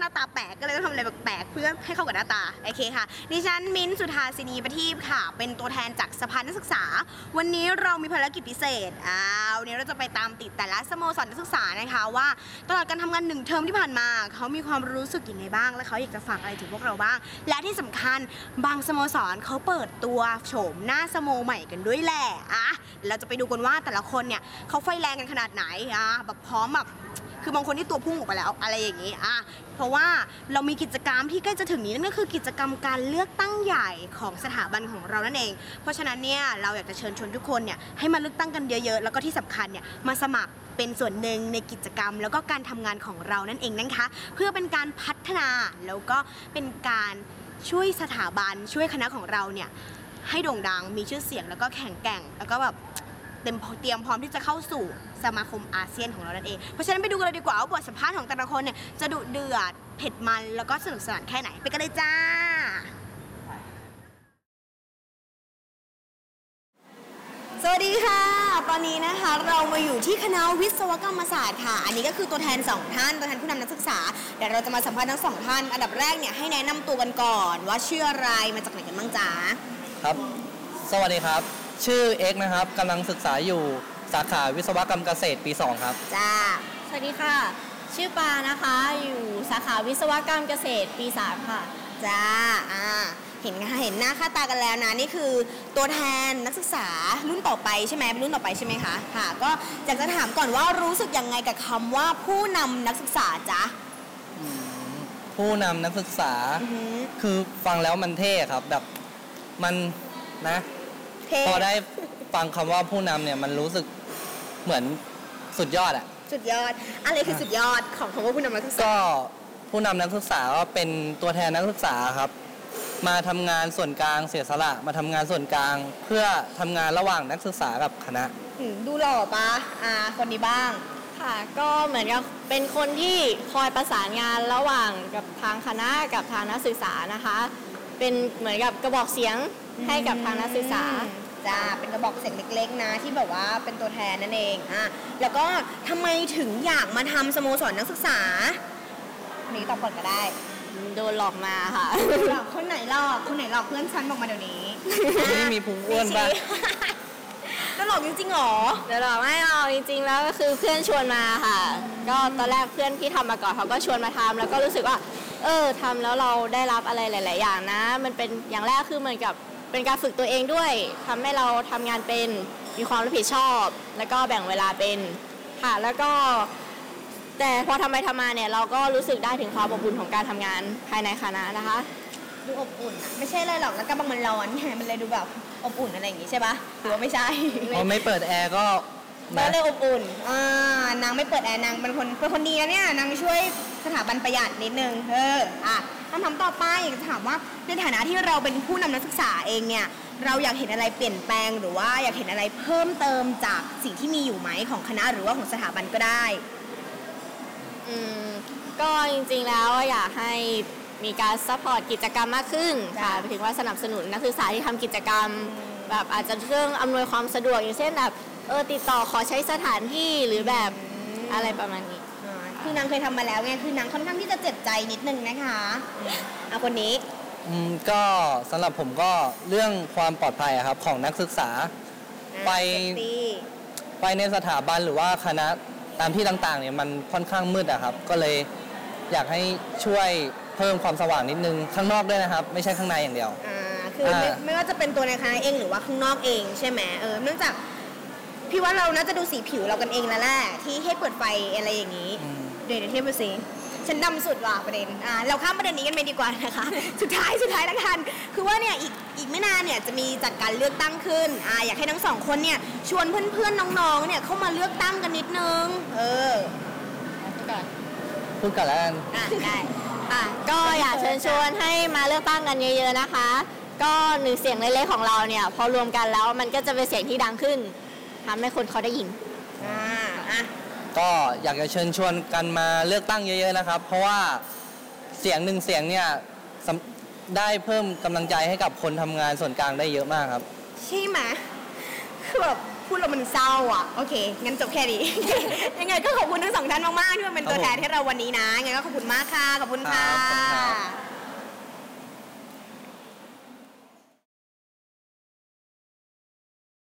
หน้าตาแปลกก็เลยจะทำอะไรแปลกเพื่อให้เข้ากับหน้าตาโอเคค่ะดิฉันมิ้นท์สุธาสินีประทีปค่ะ เป็นตัวแทนจากสภานักศึกษา วันนี้เรามีภารกิจพิเศษอ้าววันนี้เราจะไปตามติดแต่ละสโมสรนักศึกษานะคะว่าตลอดการทำงานหนึ่งเทอมที่ผ่านมา เขามีความรู้สึกอย่างไรบ้าง และเขาอยากจะฝากอะไรถึงพวกเราบ้าง และที่สำคัญบางสโมสรเขาเปิดตัวโฉมหน้าสโมใหม่กันด้วยแหละอะเราจะไปดูกันว่าแต่ละคนเนี่ยเขาไฟแรงกันขนาดไหนอะแบบพร้อมแบบ คือบางคนที่ตัวพุ่งออกไปแล้วอะไรอย่างนี้อะเพราะว่าเรามีกิจกรรมที่ใกล้จะถึงนี้นั่นก็คือกิจกรรมการเลือกตั้งใหญ่ของสถาบันของเรานั่นเอง เพราะฉะนั้นเนี่ยเราอยากจะเชิญชวนทุกคนเนี่ยให้มาเลือกตั้งกันเยอะๆ แล้วก็ที่สำคัญเนี่ยมาสมัครเป็นส่วนหนึ่งในกิจกรรม แล้วก็การทำงานของเรานั่นเองนะคะ เพื่อเป็นการพัฒนาแล้วก็เป็นการช่วยสถาบันช่วยคณะของเราเนี่ยให้โด่งดังมีชื่อเสียงแล้วก็แข็งแกร่ง แล้วก็แบบ เต็มเตรียมพร้อมที่จะเข้าสู่สมาคมอาเซียนของเรานั่นเอง เพราะฉะนั้นไปดูกันเลยดีกว่าว่าบทสัมภาษณ์ของแต่ละคนเนี่ยจะดุเดือดเผ็ดมันแล้วก็สนุกสนานแค่ไหนไปกันเลยจ้า สวัสดีค่ะ ตอนนี้นะคะเรามาอยู่ที่คณะวิศวกรรมศาสตร์ค่ะ อันนี้ก็คือตัวแทนสองท่าน ตัวแทนผู้นำนักศึกษา เดี๋ยวเราจะมาสัมภาษณ์ทั้งสองท่าน อันดับแรกเนี่ยให้แนะนำตัวกันก่อน ว่าชื่ออะไร มาจากไหนกันบ้างจ๊ะ ครับ สวัสดีครับ ชื่อเอ็กซ์นะครับกำลังศึกษาอยู่สาขาวิศวกรรมเกษตรปี 2 ครับ จ้า สวัสดีค่ะ ชื่อปานะคะ อยู่สาขาวิศวกรรมเกษตรปี 3 ค่ะ จ้า อ่า เห็นค่ะเห็นหน้าค่าตากันแล้วนะ นี่คือตัวแทนนักศึกษารุ่นต่อไปใช่ไหมเป็นรุ่นต่อไปใช่ไหมคะ ค่ะ ก็อยากจะถามก่อนว่ารู้สึกยังไงกับคำว่าผู้นำนักศึกษาจ๊ะผู้นำนักศึกษาอือหือคือฟังแล้วมันเท่ครับแบบมันนะ เท่ พอได้ฟังคำว่าผู้นำเนี่ยมันรู้สึกเหมือนสุดยอดอะสุดยอด อะไรคือสุดยอดของคำว่าผู้นำนักศึกษาก็ผู้นำนักศึกษาก็เป็นตัวแทนนักศึกษาครับ มาทำงานส่วนกลางเสียสละมาทำงานส่วนกลาง เพื่อทำงานระหว่างนักศึกษากับคณะ อืมดูหล่อปะอ่า คนนี้บ้าง ค่ะ ก็เหมือนกับเป็นคนที่คอยประสานงานระหว่างกับทางคณะกับทางนักศึกษานะคะ เป็นเหมือนกับกระบอกเสียง ให้กับทางนักศึกษาจ้าเป็นกระบอกเสียงเล็กๆ นะที่แบบว่าเป็นตัวแทนนั่นเองอะแล้วก็ทำไมถึงอยากมาทำสโมสรนักศึกษาคนนี้ตอบก่อนก็ได้โดนหลอกมาค่ะหลอกคนไหนหลอกคนไหนหลอกเพื่อนฉันบอกมาเดี๋ยวนี้คนนี้มีพุงอ้วนปะไม่ชี้แล้วหลอกจริงๆหรอเดี๋ยวหลอกไม่เอาจริงๆแล้วก็คือเพื่อนชวนมาค่ะ ก็ตอนแรกเพื่อนที่ทำมาก่อนเขาก็ชวนมาทำแล้วก็รู้สึกว่า เออทำแล้วเราได้รับอะไรหลาย ๆ อย่างนะ มันเป็นอย่างแรกคือเหมือนกับ เป็นการฝึกตัวเองด้วยทำให้เราทำงานเป็นมีความรับผิดชอบ แล้วก็แบ่งเวลาเป็นค่ะแล้วก็แต่พอทำไปทำมาเนี่ยเราก็รู้สึกได้ถึงความอบอุ่นของการทำงานภายในคณะนะคะดูอบอุ่นอะไม่ใช่อะไรหรอกแล้วก็บางมันร้อนไงมันเลยดูแบบอบอุ่นอะไรอย่างงี้ใช่ปะหรือว่าไม่ใช่พอไม่เปิดแอร์ก็ก็นะเลยอบอุ่นอ่านางไม่เปิดแอร์นางเป็นคนเป็นคนดีนะเนี่ยนางช่วยสถาบันประหยัดนิดนึงเอออะคำถามต่อไปอยากจะถามว่าในฐานะที่เราเป็นผู้นำนักศึกษาเองเนี่ยเราอยากเห็นอะไรเปลี่ยนแปลง หรือว่าอยากเห็นอะไรเพิ่มเติมจากสิ่งที่มีอยู่ไหมของคณะหรือว่าของสถาบันก็ได้อืมก็จริงๆแล้วอยากให้มีการซัพพอร์ตกิจกรรมมากขึ้นค่ะจ้ะหมายถึงว่าสนับสนุนนักศึกษาที่ทำกิจกรรม แบบอาจจะเรื่องอำนวยความสะดวกอย่างเช่นแบบเออติดต่อขอใช้สถานที่หรือแบบอะไรประมาณนี้อ่า คือนางเคยทำมาแล้วไงคือนางค่อนข้างที่จะเจ็บใจนิดนึงนะคะอะคนนี้อืมก็สำหรับผมก็เรื่องความปลอดภัยอะครับของนักศึกษา ไป safety ไปในสถาบันหรือว่าคณะตามที่ต่างๆเนี่ยมันค่อนข้างมืดอะครับ ก็เลยอยากให้ช่วยเพิ่มความสว่างนิดนึงข้างนอกด้วยนะครับ ไม่ใช่ข้างในอย่างเดียวอ่าคือไม่อ่าไม่ว่าจะเป็นตัวในคณะเองหรือว่าข้างนอกเองใช่ไหมเออเนื่องจากพี่ว่าเราน่าจะดูสีผิวเรากันเองแล้วแหละที่ให้เปิดไฟอะไรอย่างนี้อืม เดี๋ยวเดี๋ยวเทียบดูสิฉันดำสุดว่ะประเด็นอ่าเราข้ามประเด็นนี้กันไปดีกว่านะคะ สุดท้ายสุดท้ายละกันคือว่าเนี่ยอีกอีกไม่นานเนี่ยจะมีจัดการเลือกตั้งขึ้นอ่าอยากให้ทั้งสองคนเนี่ยชวนเพื่อนๆน้องๆเนี่ยเข้ามาเลือกตั้งกันนิดนึง เออพูดกันแล้วกันอะได้อะก็อยากเชิญชวนให้มาเลือกตั้งกันเยอะ ๆนะคะ ก็หนึ่งเสียงเล็กๆของเราเนี่ยพอรวมกันแล้วมันก็จะเป็นเสียงที่ดังขึ้นทำให้คนเขาได้ยินอ่าอะ ก็อยากจะเชิญชวนกันมาเลือกตั้งเยอะๆนะครับ เพราะว่าเสียงหนึ่งเสียงเนี่ยสำได้เพิ่มกำลังใจให้กับคนทำงานส่วนกลางได้เยอะมากครับ ใช่ไหมคือแบบพูดแล้วมันเศร้าอะ โอเค งั้นจบแค่นี้ ยังไงก็ขอบคุณทั้งสองท่านมาก ๆ ที่มาเป็นตัวแทนให้เราวันนี้นะยังไงก็ขอบคุณมากค่ะ ขอบคุณค่ะครับขอบคุณครับ